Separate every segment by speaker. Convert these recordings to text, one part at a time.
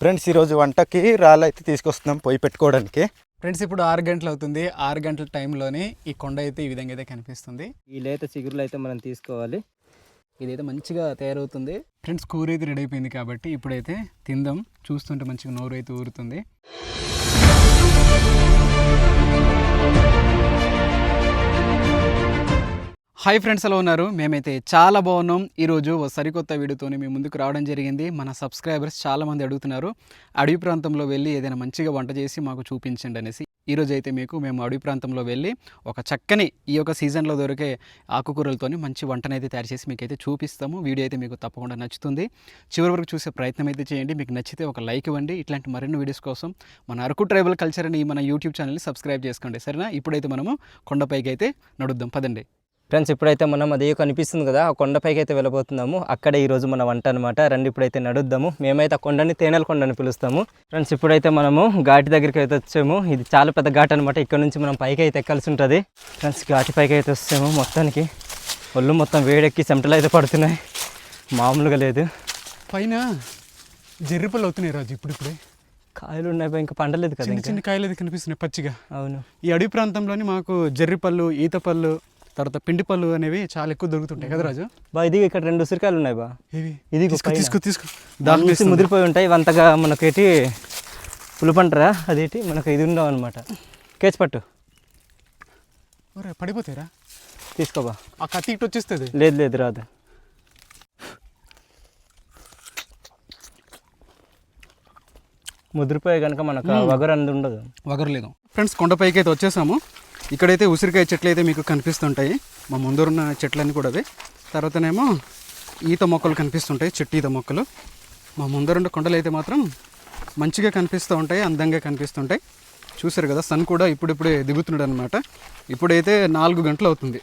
Speaker 1: Friends ఈరోజు వంటకి రాళ్ళు అయితే తీసుకొస్తున్నాం పొయ్యి పెట్టుకోవడానికి.
Speaker 2: ఫ్రెండ్స్ ఇప్పుడు ఆరు గంటలు అవుతుంది. ఆరు గంటల టైంలోనే ఈ కొండ అయితే ఈ విధంగా అయితే కనిపిస్తుంది.
Speaker 3: ఈ లేత చిగురులు అయితే మనం తీసుకోవాలి.
Speaker 2: ఇదైతే మంచిగా తయారవుతుంది. ఫ్రెండ్స్ కూర అయితే రెడీ అయిపోయింది కాబట్టి ఇప్పుడైతే తిందాం. చూస్తుంటే మంచిగా నోరు అయితే ఊరుతుంది. హాయ్ ఫ్రెండ్స్ ఎలా ఉన్నారు? మేమైతే చాలా బాగున్నాం. ఈరోజు ఓ సరికొత్త వీడియోతోని మీ ముందుకు రావడం జరిగింది. మన సబ్స్క్రైబర్స్ చాలామంది అడుగుతున్నారు అడవి ప్రాంతంలో వెళ్ళి ఏదైనా మంచిగా వంట చేసి మాకు చూపించండి అనేసి. ఈరోజు అయితే మీకు మేము అడవి ప్రాంతంలో వెళ్ళి ఒక చక్కని ఈ యొక్క సీజన్లో దొరికే ఆకుకూరలతోని మంచి వంటనైతే తయారు చేసి మీకు అయితే చూపిస్తాము. వీడియో అయితే మీకు తప్పకుండా నచ్చుతుంది. చివరి వరకు చూసే ప్రయత్నం అయితే చేయండి. మీకు నచ్చితే ఒక లైక్ ఇవ్వండి. ఇట్లాంటి మరిన్ని వీడియోస్ కోసం మన అరకు ట్రైబల్ కల్చర్ అని మన యూట్యూబ్ ఛానల్ని సబ్స్క్రైబ్ చేసుకోండి. సరేనా? ఇప్పుడైతే మనము కొండపైకి అయితే నడుద్దాం. పదండి.
Speaker 3: ఫ్రెండ్స్ ఇప్పుడైతే మనం అదే కనిపిస్తుంది కదా ఆ కొండపైకి అయితే వెళ్ళబోతున్నాము. అక్కడ ఈరోజు మన వంట అనమాట రండి ఇప్పుడైతే నడుద్దాము. మేమైతే ఆ కొండని తేనెల కొండని పిలుస్తాము. ఫ్రెండ్స్ ఇప్పుడైతే మనము ఘాటి దగ్గరికి అయితే వచ్చాము. ఇది చాలా పెద్ద ఘాట్ అనమాట ఇక్కడ నుంచి మనం పైకి అయితే ఎక్కాల్సి ఉంటుంది. ఫ్రెండ్స్ ఘాటి పైకి అయితే వస్తాము మొత్తానికి. ఒళ్ళు మొత్తం వేడెక్కి చెమటలు అయితే పడుతున్నాయి. మామూలుగా లేదు.
Speaker 2: పైన జర్రిపళ్ళు అవుతున్నాయి రాజు ఇప్పుడిప్పుడే.
Speaker 3: కాయలు ఉన్నాయి ఇంకా పండలేదు కదా
Speaker 2: చిన్న కాయలు అయితే కనిపిస్తున్నాయి పచ్చిగా.
Speaker 3: అవును.
Speaker 2: ఈ అడవి ప్రాంతంలోని మాకు జర్రిపళ్ళు ఈతపళ్ళు తర్వాత పిండి పళ్ళు అనేవి చాలా ఎక్కువ దొరుకుతుంటాయి కదా రాజు?
Speaker 3: బా ఇది ఇక్కడ రెండు ఉసిరికాయలు ఉన్నాయి బా. ఇది
Speaker 2: తీసుకో. తీసుకో తీసుకో.
Speaker 3: దాని నుంచి ముదిరిపోయి ఉంటాయి. ఇవి అంతగా మనకేటి పులుపంటరా? అదేంటి? మనకు ఇది ఉండవు అనమాట కేచి పట్టు.
Speaker 2: పడిపోతాయిరా.
Speaker 3: తీసుకోబా
Speaker 2: ఆ కత్తి ఇటు వచ్చేస్తుంది.
Speaker 3: లేదు లేదు రాదు. ముదిరిపోయి కనుక మనకు వగరు అంది ఉండదు.
Speaker 2: వగరలేదు ఫ్రెండ్స్ కొండపైకి అయితే వచ్చేసాము. ఇక్కడైతే ఉసిరికాయ చెట్లు అయితే మీకు కనిపిస్తుంటాయి. మా ముందరున్న చెట్లన్నీ కూడా అవి. తర్వాతనేమో ఈత మొక్కలు కనిపిస్తుంటాయి చెట్టు ఈత మొక్కలు. మా ముందరున్న కొండలు అయితే మాత్రం మంచిగా కనిపిస్తూ ఉంటాయి అందంగా కనిపిస్తుంటాయి. చూసారు కదా సన్ కూడా ఇప్పుడిప్పుడే దిగుతున్నాడు అనమాట ఇప్పుడైతే నాలుగు గంటలు అవుతుంది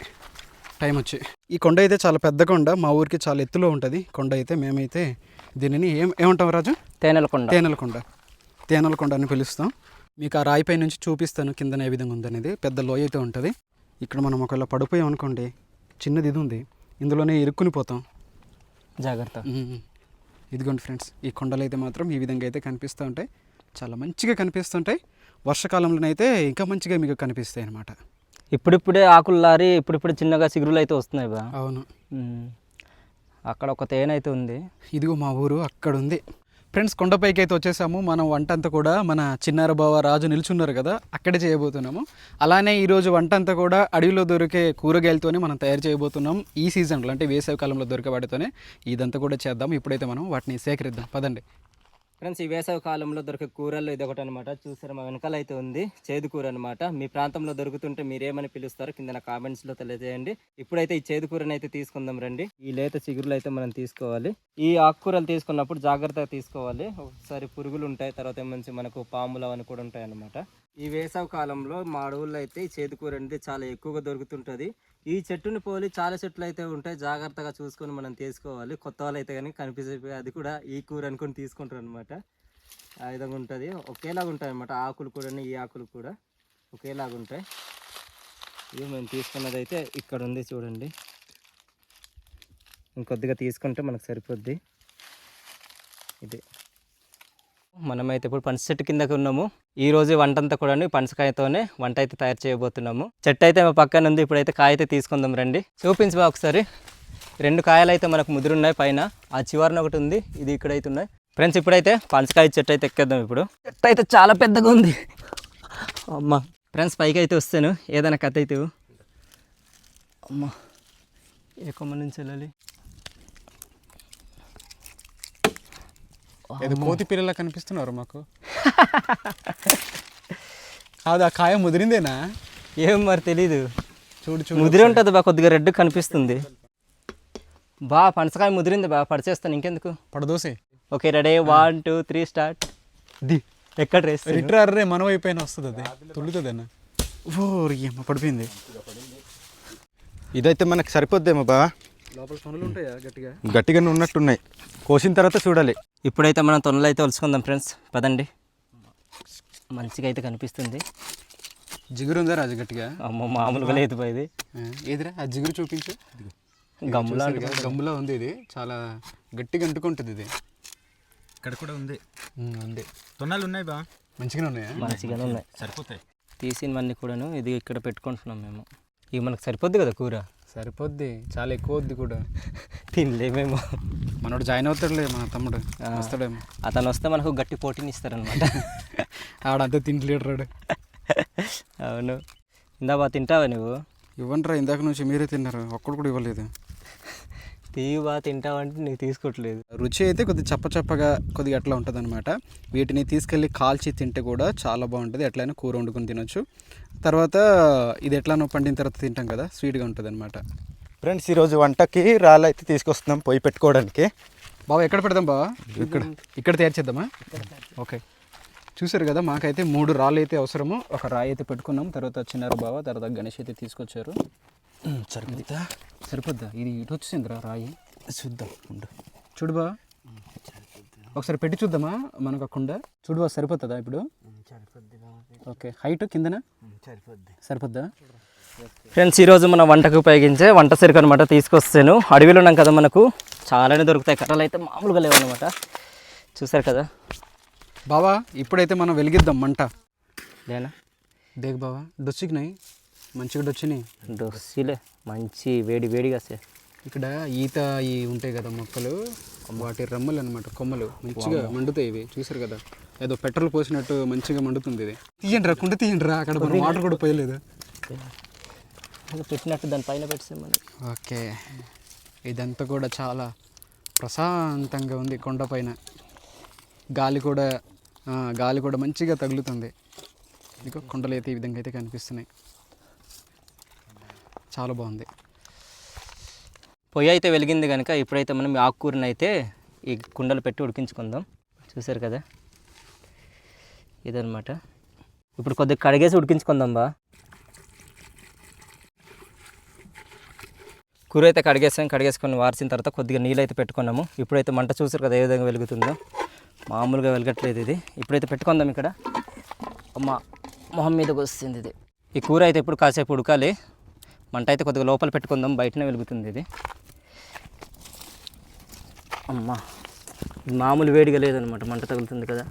Speaker 2: టైం వచ్చి. ఈ కొండ అయితే చాలా పెద్ద కొండ మా ఊరికి చాలా ఎత్తులో ఉంటుంది. కొండ అయితే మేమైతే దీనిని ఏం ఏమంటాం రాజు?
Speaker 3: తేనెల కొండ.
Speaker 2: తేనెలకొండ తేనెలకొండ అని పిలుస్తాం. మీకు ఆ రాయిపై నుంచి చూపిస్తాను కిందన ఏ విధంగా ఉందనేది. పెద్ద లోయ అయితే ఉంటుంది. ఇక్కడ మనం ఒకవేళ పడిపోయాం అనుకోండి చిన్నది ఇది ఉంది. ఇందులోనే ఇరుక్కుని పోతాం.
Speaker 3: జాగ్రత్త.
Speaker 2: ఇదిగోండి ఫ్రెండ్స్ ఈ కొండలు అయితే మాత్రం ఈ విధంగా అయితే కనిపిస్తూ ఉంటాయి. చాలా మంచిగా కనిపిస్తుంటాయి వర్షాకాలంలోనైతే ఇంకా మంచిగా మీకు కనిపిస్తాయి అన్నమాట.
Speaker 3: ఇప్పుడిప్పుడే ఆకులు లారి ఇప్పుడిప్పుడు చిన్నగా చిగురులు అయితే వస్తున్నాయి బా
Speaker 2: అవును.
Speaker 3: అక్కడ ఒక తేనె అయితే ఉంది.
Speaker 2: ఇదిగో మా ఊరు అక్కడ ఉంది. ఫ్రెండ్స్ కొండపైకి అయితే వచ్చేసాము. మనం వంట అంతా కూడా మన చిన్నార బావ రాజు నిల్చున్నారు కదా అక్కడే చేయబోతున్నాము. అలానే ఈరోజు వంట అంతా కూడా అడవిలో దొరికే కూరగాయలతోనే మనం తయారు చేయబోతున్నాం. ఈ సీజన్లో అంటే వేసవి కాలంలో దొరికే వాటితోనే ఇదంతా కూడా చేద్దాం. ఇప్పుడైతే మనం వాటిని సేకరిద్దాం. పదండి.
Speaker 3: ఫ్రెండ్స్ ఈ వేసవి కాలంలో దొరికే కూరల్లో ఇది ఒకటి అనమాట చూసారు మా వెనకాల అయితే ఉంది చేదు కూర అనమాట మీ ప్రాంతంలో దొరుకుతుంటే మీరేమని పిలుస్తారో కింద కామెంట్స్లో లో తెలియజేయండి. ఇప్పుడైతే ఈ చేదు కూరని అయితే తీసుకుందాం రండి. ఈ లేత చిగురులు అయితే మనం తీసుకోవాలి. ఈ ఆకుకూరలు తీసుకున్నప్పుడు జాగ్రత్తగా తీసుకోవాలి. ఒకసారి పురుగులు ఉంటాయి తర్వాత ఏమంచి మనకు పాములు అవన్నీ కూడా ఉంటాయి అనమాట ఈ వేసవి కాలంలో మా అడవుల్లో అయితే ఈ చేదు కూర అనేది చాలా ఎక్కువగా దొరుకుతుంటుంది. ఈ చెట్టుని పోలి చాలా చెట్లు అయితే ఉంటాయి జాగ్రత్తగా చూసుకొని మనం తీసుకోవాలి. కొత్త వాళ్ళు అయితే కానీ కనిపించే అది కూడా ఈ కూర అనుకొని తీసుకుంటారు అనమాట ఆ విధంగా ఉంటుంది. ఒకేలాగా ఉంటాయి అనమాట ఆకులు కూడా ఈ ఆకులు కూడా ఒకేలాగా ఉంటాయి. ఇవి మేము తీసుకున్నది అయితే ఇక్కడ ఉంది చూడండి. ఇంకొద్దిగా తీసుకుంటే మనకు సరిపోద్ది. ఇది. మనమైతే ఇప్పుడు పనస చెట్టు కిందకి ఉన్నాము. ఈ రోజు వంట అంతా కూడా పనసకాయతోనే వంట అయితే తయారు చేయబోతున్నాము. చెట్టు అయితే మా పక్కన ఉంది. ఇప్పుడైతే కాయ అయితే తీసుకుందాం రండి. చూపించబా ఒకసారి. రెండు కాయలు అయితే మనకు ముదురున్నాయి పైన. ఆ చివరన ఒకటి ఉంది. ఇది ఇక్కడైతే ఉన్నాయి. ఫ్రెండ్స్ ఇప్పుడైతే పనసకాయ చెట్టు అయితే ఎక్కేద్దాం ఇప్పుడు. చెట్టు అయితే చాలా పెద్దగా ఉంది. అమ్మ. ఫ్రెండ్స్ పైకి అయితే వస్తాను. ఏదైనా కథ అయితే అమ్మ. ఏ కొమ్మ నుంచి వెళ్ళాలి?
Speaker 2: ఏదో కోతి పిల్లలా కనిపిస్తున్నారు మాకు. కాదు ఆ కాయ ముదిరిందేనా?
Speaker 3: ఏం మరి తెలీదు.
Speaker 2: చూడు చూడు.
Speaker 3: ముదిరి ఉంటుంది బా కొద్దిగా రెడ్ కనిపిస్తుంది. బా పనసకాయ ముదిరింది బా పడిచేస్తాను ఇంకెందుకు?
Speaker 2: పడదోసే.
Speaker 3: Okay ready. One two three start. The ఎక్కడ రేస్
Speaker 2: రిటర్ అర్రే మన వస్తుంది అది. తుల్లుతుంది అన్న ఓ అమ్మ పడిపోయింది.
Speaker 1: ఇదైతే మనకు సరిపోద్దేమో బా.
Speaker 2: లోపల పనులు ఉంటాయా గట్టిగా?
Speaker 1: గట్టిగానే ఉన్నట్టున్నాయి. కోసిన తర్వాత చూడాలి.
Speaker 3: ఇప్పుడైతే మనం తొనలు అయితే వలుసుకుందాం ఫ్రెండ్స్. పదండి. మంచిగా అయితే కనిపిస్తుంది.
Speaker 2: జిగురు ఉందా రాజు గట్టిగా?
Speaker 3: అమ్మ మామూలుగా లేదు ఇది.
Speaker 2: ఆ, ఏదిరా? ఆ జిగురు చూపించు.
Speaker 3: గమ్ములా
Speaker 2: గమ్ములా ఉంది ఇది. చాలా గట్టిగా అంటుకుంటుంది ఇది.
Speaker 1: ఇక్కడ కూడా ఉంది.
Speaker 2: ఉంది.
Speaker 1: తొన్నాలు ఉన్నాయి బా.
Speaker 2: మంచిగానే ఉన్నాయా?
Speaker 3: మంచిగానే ఉన్నాయి.
Speaker 1: సరిపోతాయి.
Speaker 3: తీసినవన్నీ కూడాను ఇది ఇక్కడ పెట్టుకుంటున్నాం మేము. ఇవి మనకు సరిపోద్ది కదా కూర?
Speaker 2: సరిపోద్ది. చాలా ఎక్కువ వద్ది కూడా.
Speaker 3: తినలేమేమో.
Speaker 2: మనోడు జాయిన్ అవుతాడులే మన తమ్ముడు వస్తాడేమో.
Speaker 3: అతను వస్తే మనకు గట్టి పోటీని ఇస్తారనమాట
Speaker 2: ఆడంతా తింటలేడు
Speaker 3: అవును. ఇందాబా తింటావా నువ్వు?
Speaker 2: ఇవ్వండిరా ఇందాక నుంచి మీరే తిన్నారు ఒక్కడు కూడా ఇవ్వలేదు.
Speaker 3: తీవి బాగా తింటావా అంటే నీకు తీసుకోవట్లేదు
Speaker 2: రుచి అయితే కొద్దిగా చప్ప చప్పగా కొద్దిగా అట్లా ఉంటుంది అనమాట వీటిని తీసుకెళ్ళి కాల్చి తింటే కూడా చాలా బాగుంటుంది ఎట్లయినా కూర వండుకొని తినొచ్చు. తర్వాత ఇది ఎట్లానో పండిన తర్వాత తింటాం కదా స్వీట్గా ఉంటుంది అనమాట
Speaker 1: ఫ్రెండ్స్ ఈరోజు వంటకి రాళ్ళు అయితే తీసుకొస్తున్నాం పొయ్యి పెట్టుకోవడానికి.
Speaker 2: బావ ఎక్కడ పెడదాం బావా? ఇక్కడ. ఇక్కడ తయారు చేద్దామా? ఓకే. చూసారు కదా మాకైతే మూడు రాళ్ళు అయితే అవసరము. ఒక రాయి అయితే పెట్టుకున్నాం. తర్వాత చిన్నారు బావ తర్వాత గణేష్ అయితే తీసుకొచ్చారు.
Speaker 1: సరిపోతా
Speaker 2: సరిపోద్దా? ఇది ఇటు వచ్చిందిరా రాయి.
Speaker 1: చూద్దాం ఉండు.
Speaker 2: చూడు బా ఒకసారి పెట్టి చూద్దామా? మనకు ఆ కుండ. చూడు బా సరిపోతుందా ఇప్పుడు? ఓకే. హైట్ కిందన? సరిపోద్దా?
Speaker 3: ఫ్రెండ్స్ ఈరోజు మన వంటకు ఉపయోగించే వంట సరుకు అనమాట తీసుకొస్తాను. అడవిలో ఉన్నాం కదా మనకు. చాలానే దొరుకుతాయి. కర్రలు అయితే మామూలుగా లేవన్నమాట చూసారు కదా?
Speaker 2: బావా ఇప్పుడైతే మనం వెలిగిద్దాం మంట.
Speaker 3: లేనా
Speaker 2: దేక్ బావా డొచ్చికినాయి మంచిగా డొచ్చినాయి
Speaker 3: దొస్సిలే మంచి వేడి వేడిగా వస్తాయి.
Speaker 2: ఇక్కడ ఈత ఈ ఉంటాయి కదా మొక్కలు. వాటి రమ్మలు అనమాట కొమ్మలు. మంచిగా మండుతాయి ఇవి. చూసారు కదా? ఏదో పెట్రోల్ పోసినట్టు మంచిగా మండుతుంది ఇది. తీయండి రా కుండ తీయండి రా అక్కడ వాటర్ కూడా పోయలేదు.
Speaker 3: అది పెట్టినట్టు దానిపైన పెట్టేస్తే మనం
Speaker 2: ఓకే. ఇదంతా కూడా చాలా ప్రశాంతంగా ఉంది కొండపైన గాలి కూడా ఆ, గాలి కూడా మంచిగా తగులుతుంది. ఇక కొండలు అయితే ఈ విధంగా అయితే కనిపిస్తున్నాయి. చాలా బాగుంది.
Speaker 3: పొయ్యి అయితే వెలిగింది కనుక ఇప్పుడైతే మనం ఆకుకూరని అయితే ఈ కుండలు పెట్టి ఉడికించుకుందాం. చూసారు కదా? ఇదనమాట ఇప్పుడు కొద్దిగా కడిగేసి ఉడికించుకుందాం బా. కూర అయితే కడిగేసాం కడిగేసుకొని వార్చిన తర్వాత కొద్దిగా నీళ్ళు అయితే పెట్టుకున్నాము. ఇప్పుడైతే మంట చూసారు కదా ఏ విధంగా వెలుగుతుందో. మామూలుగా వెలగట్లేదు ఇది. ఇప్పుడైతే పెట్టుకుందాం ఇక్కడ. అమ్మ మొహం మీదకి వస్తుంది ఇది. ఈ కూర అయితే ఇప్పుడు కాసేపు ఉడకాలి. మంట అయితే కొద్దిగా లోపల పెట్టుకుందాం బయటనే వెలుగుతుంది ఇది. అమ్మా మామూలు వేడిగా లేదనమాట మంట తగులుతుంది కదా.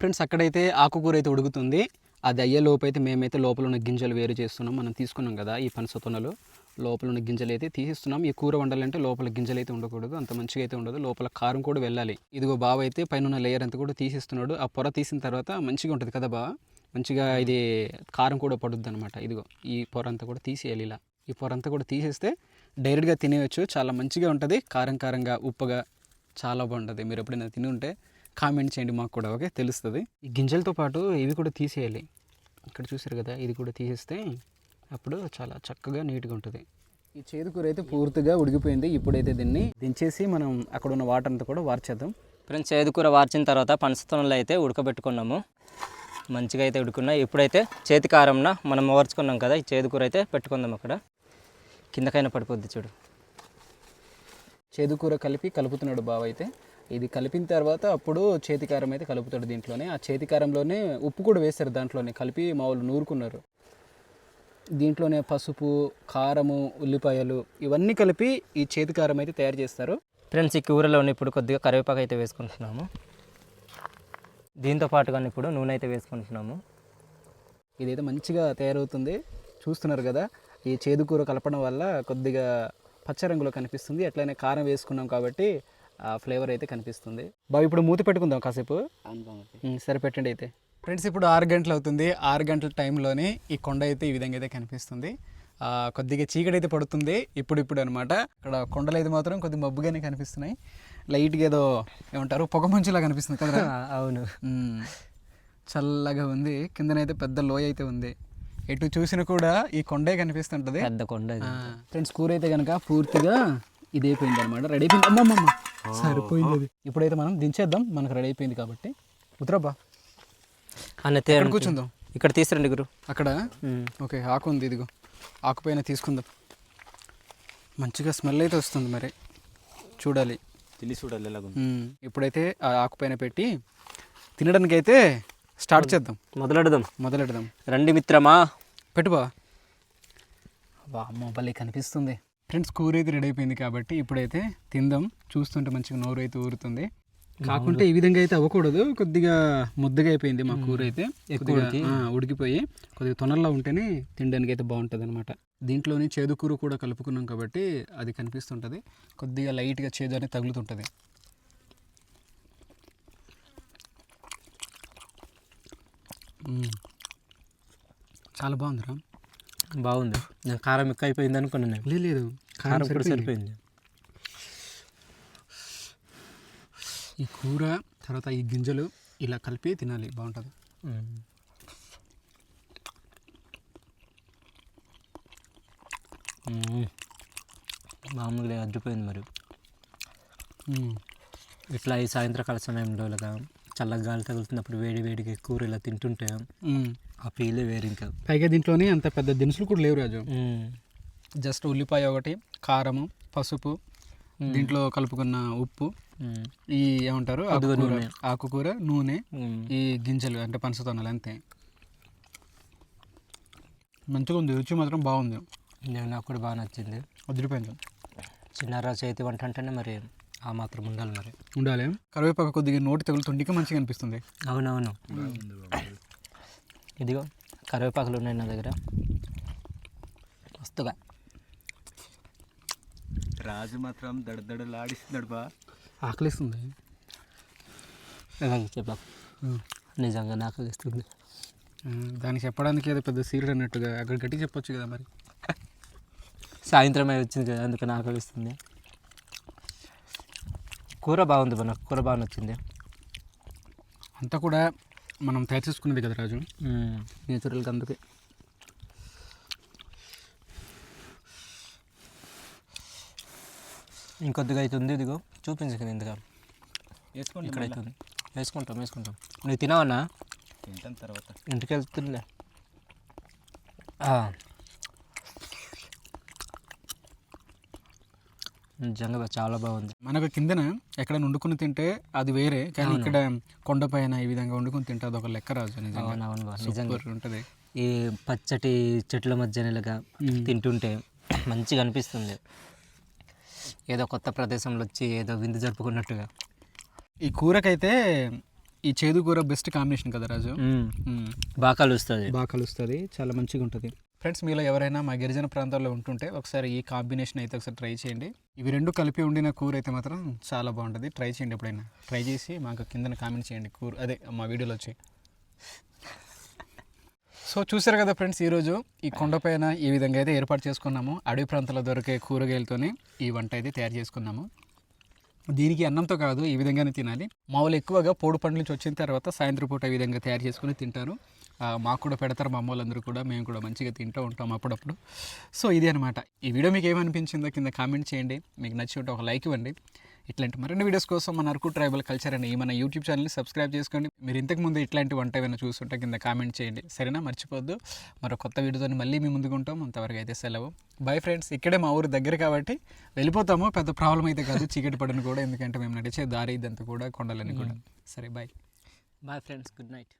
Speaker 2: ఫ్రెండ్స్ అక్కడైతే ఆకుకూర అయితే ఉడుకుతుంది. అది అయ్యే లోపు అయితే మేమైతే లోపల ఉన్న గింజలు వేరు చేస్తున్నాం. మనం తీసుకున్నాం కదా ఈ పనస లోపల ఉన్న గింజలు అయితే తీసిస్తున్నాం. ఈ కూర వండాలంటే లోపల గింజలు అయితే ఉండకూడదు. అంత మంచిగా అయితే ఉండదు. లోపల కారం కూడా వెళ్ళాలి. ఇదిగో బావ అయితే పైన ఉన్న లేయర్ అంతా కూడా తీసిస్తున్నాడు. ఆ పొర తీసిన తర్వాత మంచిగా ఉంటుంది కదా బావ? మంచిగా ఇది కారం కూడా పడుద్ది అనమాట ఇదిగో ఈ పొర అంతా కూడా తీసేయాలి ఇలా. ఈ పొర అంతా కూడా తీసేస్తే డైరెక్ట్గా తినేయచ్చు. చాలా మంచిగా ఉంటుంది. కారం కారంగా ఉప్పగా చాలా బాగుంటుంది. మీరు ఎప్పుడైనా తిని ఉంటే కామెంట్ చేయండి మాకు కూడా ఓకే? తెలుస్తుంది. ఈ గింజలతో పాటు ఇవి కూడా తీసేయాలి. ఇక్కడ చూసారు కదా? ఇది కూడా తీసేస్తే అప్పుడు చాలా చక్కగా నీట్గా ఉంటుంది. ఈ చేదుకూర అయితే పూర్తిగా ఉడికిపోయింది. ఇప్పుడైతే దీన్ని దించేసి మనం అక్కడ ఉన్న వాటర్ అంతా కూడా వార్చేద్దాం.
Speaker 3: ఫ్రెండ్స్ చేదుకూర వార్చిన తర్వాత పనసతోనలు అయితే ఉడకబెట్టుకున్నాము. మంచిగా అయితే ఉడుకున్నాయి. ఇప్పుడైతే చేతి కారంన మనం ఓర్చుకున్నాం కదా ఈ చేదుకూర అయితే పెట్టుకుందాం అక్కడ. కిందకైనా పడిపోద్ది చూడు.
Speaker 2: చేదుకూర కలిపి కలుపుతున్నాడు బావ అయితే. ఇది కలిపిన తర్వాత అప్పుడు చేతికారం అయితే కలుపుతాడు దీంట్లోనే. ఆ చేతికారంలోనే ఉప్పు కూడా వేస్తారు దాంట్లోనే. కలిపి మా వాళ్ళు నూరుకున్నారు. దీంట్లోనే పసుపు కారము ఉల్లిపాయలు ఇవన్నీ కలిపి ఈ చేతికారం అయితే తయారు చేస్తారు.
Speaker 3: ఫ్రెండ్స్ ఈ కూరలో ఇప్పుడు కొద్దిగా కరివేపాకు అయితే వేసుకుంటున్నాము. దీంతో పాటుగా ఇప్పుడు నూనె అయితే వేసుకుంటున్నాము.
Speaker 2: ఇదైతే మంచిగా తయారవుతుంది. చూస్తున్నారు కదా ఈ చేదుకూర కలపడం వల్ల కొద్దిగా పచ్చ రంగులో కనిపిస్తుంది. అట్లనే కారం వేసుకున్నాం కాబట్టి ఆ ఫ్లేవర్ అయితే కనిపిస్తుంది. బాగా ఇప్పుడు మూత పెట్టుకుందాం కాసేపు. ఉమ్, సరే పెట్టండి అయితే. ఫ్రెండ్స్ ఇప్పుడు ఆరు గంటలు అవుతుంది. ఆరు గంటల టైంలోనే ఈ కొండ అయితే ఈ విధంగా అయితే కనిపిస్తుంది. కొద్దిగా చీకటి అయితే పడుతుంది. ఇప్పుడు ఇప్పుడు అనమాట ఇక్కడ కొండలు అయితే మాత్రం కొద్దిగా మబ్బుగానే కనిపిస్తున్నాయి. లైట్గా ఏదో ఏమంటారు? పొగ మంచులా కనిపిస్తుంది కదా
Speaker 3: అవును.
Speaker 2: చల్లగా ఉంది. కిందనైతే పెద్ద లోయ అయితే ఉంది. ఎటు చూసినా కూడా ఈ కొండే కనిపిస్తుంటది.
Speaker 3: పెద్ద కొండ.
Speaker 2: ఫ్రెండ్స్ కూర అయితే కనుక పూర్తిగా ఇది అయిపోయింది అనమాట రెడీ అయిపోయింది? అమ్మమ్మమ్మ. సరిపోయింది ఇప్పుడైతే మనం దించేద్దాం. మనకు రెడీ అయిపోయింది కాబట్టి. ఉత్తరబ్బా. ఇక్కడ కూర్చుందాం.
Speaker 3: ఇక్కడ తీసురండి గురు.
Speaker 2: అక్కడ? ఓకే ఆకు ఉంది ఇదిగో. ఆకు పైన తీసుకుందాం. మంచిగా స్మెల్ అయితే వస్తుంది మరి. చూడాలి.
Speaker 1: తిని చూడాలి.
Speaker 2: ఇప్పుడైతే ఆ ఆకు పైన పెట్టి తినడానికి అయితే స్టార్ట్ చేద్దాం.
Speaker 3: మొదలెడదాం.
Speaker 2: మొదలెడదాం.
Speaker 3: రండి మిత్రమా.
Speaker 2: పెట్టుబా వా భలే కనిపిస్తుంది. ఫ్రెండ్స్ కూర అయితే రెడీ అయిపోయింది కాబట్టి ఇప్పుడైతే తిందాం. చూస్తుంటే మంచిగా నోరు అయితే ఊరుతుంది. కాకుంటే ఈ విధంగా అయితే అవ్వకూడదు. కొద్దిగా ముద్దగా అయిపోయింది మా కూర అయితే
Speaker 3: ఎక్కువ
Speaker 2: ఉడికిపోయి కొద్దిగా తొనల్లో ఉంటేనే తినడానికి అయితే బాగుంటుంది అనమాట దీంట్లోని చేదు కూర కూడా కలుపుకున్నాం కాబట్టి అది కనిపిస్తుంటుంది. కొద్దిగా లైట్గా చేదు అనేది తగులుతుంటుంది. చాలా బాగుందిరా.
Speaker 3: బాగుంది. నేను కారం ఎక్కువ అయిపోయింది అనుకున్నాను నేను.
Speaker 2: లేదు లేదు.
Speaker 3: కారం కూడా
Speaker 2: సరిపోయింది. ఈ కూర తర్వాత ఈ గింజలు ఇలా కలిపి తినాలి బాగుంటుంది
Speaker 3: మ్మ్. మ్మ్. మామూలుగా అడ్డిపోయింది మరి ఇట్లా ఈ సాయంత్రకాల సమయంలో ఇలాగా చల్లగా గాలి తగులుతున్నప్పుడు వేడి వేడిగా కూర ఇలా తింటుంటే ఆ ఫీలే వేరు ఇంకా
Speaker 2: పైగా దీంట్లోనే అంత పెద్ద దినుసులు కూడా లేవు రాజు. జస్ట్ ఉల్లిపాయ ఒకటి కారము పసుపు దీంట్లో కలుపుకున్న ఉప్పు. ఈ ఏమంటారు? ఆకుకూర
Speaker 3: నూనె.
Speaker 2: ఆకుకూర నూనె
Speaker 3: మ్మ్.
Speaker 2: ఈ గింజలు అంటే పనసతోనలు అంతే. మంచిగా ఉంది రుచి మాత్రం బాగుంది.
Speaker 3: నేను నాకు కూడా బాగా నచ్చింది.
Speaker 2: వదిలిపోయింది
Speaker 3: చిన్నారా చేతి వంట అంటేనే మరి ఆ మాత్రం ఉండాలి మరి.
Speaker 2: ఉండాలి. కరివేపాకు కొద్దిగా నోటి తగులుతుండికి మంచిగా అనిపిస్తుంది.
Speaker 3: అవునవును. ఇదిగో కరివేపాకులు ఉన్నాయి నా దగ్గర. వస్తుగా
Speaker 1: రాజు మాత్రం దడదడలాడిస్తున్నాడు బా.
Speaker 2: ఆకలిస్తుంది.
Speaker 3: చెప్పా. నిజంగా నాకు ఇస్తుంది
Speaker 2: ఆ, దానికి చెప్పడానికి ఏదో పెద్ద సీరియల్ అన్నట్టుగా అక్కడ గట్టి చెప్పొచ్చు కదా మరి.
Speaker 3: సాయంత్రం అయి వచ్చింది కదా అందుకని ఆకలి ఇస్తుంది కూర బాగుంది మనకు కూర బాగా నచ్చింది.
Speaker 2: అంతా కూడా మనం తయారు చేసుకునేది కదా రాజు. నేచురల్గా అందుకే.
Speaker 3: ఇంకొద్దిగా అయితే ఉంది ఇదిగో చూపించకండి ఇందుగా
Speaker 1: వేసుకోండి
Speaker 3: ఇక్కడ అయితే ఉంది వేసుకుంటాం వేసుకుంటాం. నువ్వు తినావన్నా
Speaker 1: తింటాను తర్వాత.
Speaker 3: ఇంటికి వెళ్తుండే నిజంగా చాలా బాగుంది.
Speaker 2: మనకు కిందన ఎక్కడ వండుకుని తింటే అది వేరే కానీ ఇక్కడ కొండపైన ఈ విధంగా వండుకుని తింటే అది ఒక లెక్క రాజు నిజంగా. ఉంటుంది.
Speaker 3: ఈ పచ్చటి చెట్ల మధ్య తింటుంటే మంచిగా అనిపిస్తుంది. ఏదో కొత్త ప్రదేశంలో వచ్చి ఏదో విందు జరుపుకున్నట్టుగా.
Speaker 2: ఈ కూరకైతే ఈ చేదు కూర బెస్ట్ కాంబినేషన్ కదా రాజు.
Speaker 3: బాగా కలుస్తుంది.
Speaker 2: బాగా కలుస్తుంది చాలా మంచిగా ఉంటుంది. ఫ్రెండ్స్ మీలో ఎవరైనా మా గిరిజన ప్రాంతాల్లో ఉంటుంటే ఒకసారి ఈ కాంబినేషన్ అయితే ఒకసారి ట్రై చేయండి. ఇవి రెండు కలిపి వండిన కూర అయితే మాత్రం చాలా బాగుంటుంది. ట్రై చేయండి ఎప్పుడైనా. ట్రై చేసి మాకు కిందన కామెంట్ చేయండి కూర. అదే మా వీడియోలో వచ్చి. సో చూసారు కదా ఫ్రెండ్స్ ఈరోజు ఈ కొండపైన ఈ విధంగా అయితే ఏర్పాటు చేసుకున్నాము. అడవి ప్రాంతాల్లో దొరికే కూరగాయలతోనే ఈ వంట అయితే తయారు చేసుకున్నాము. దీనికి అన్నంతో కాదు ఈ విధంగానే తినాలి. మా వాళ్ళు ఎక్కువగా పోడు పండ్ల నుంచి వచ్చిన తర్వాత సాయంత్రం పూట ఈ విధంగా తయారు చేసుకుని తింటారు. మాకు కూడా పెడతారు మా అమ్మ వాళ్ళందరూ కూడా మేము కూడా మంచిగా తింటూ ఉంటాం అప్పుడప్పుడు. సో ఇది అనమాట ఈ వీడియో మీకు ఏమనిపించిందో కింద కామెంట్ చేయండి. మీకు నచ్చి ఉంటే ఒక లైక్ ఇవ్వండి. ఇట్లాంటి మరిన్ని వీడియోస్ కోసం మన అరకు ట్రైబల్ కల్చర్ అని మన యూట్యూబ్ ఛానల్ని సబ్స్క్రైబ్ చేసుకోండి. మీరు ఇంతకు ముందు ఇట్లాంటి వంట ఏమైనా చూస్తుంటే కింద కామెంట్ చేయండి. సరేనా? మర్చిపోద్దు మరో కొత్త వీడియోతో మళ్ళీ మీ ముందుకు ఉంటాం. అంతవరకు అయితే సెలవు. బై ఫ్రెండ్స్ ఇక్కడే మా ఊరు దగ్గర కాబట్టి వెళ్ళిపోతాము. పెద్ద ప్రాబ్లం అయితే కాదు. చీకటి పడను కూడా. ఎందుకంటే మేము నడిచే దారి ఇదంతా కూడా కొండలని కూడా. సరే bye
Speaker 3: bye friends good night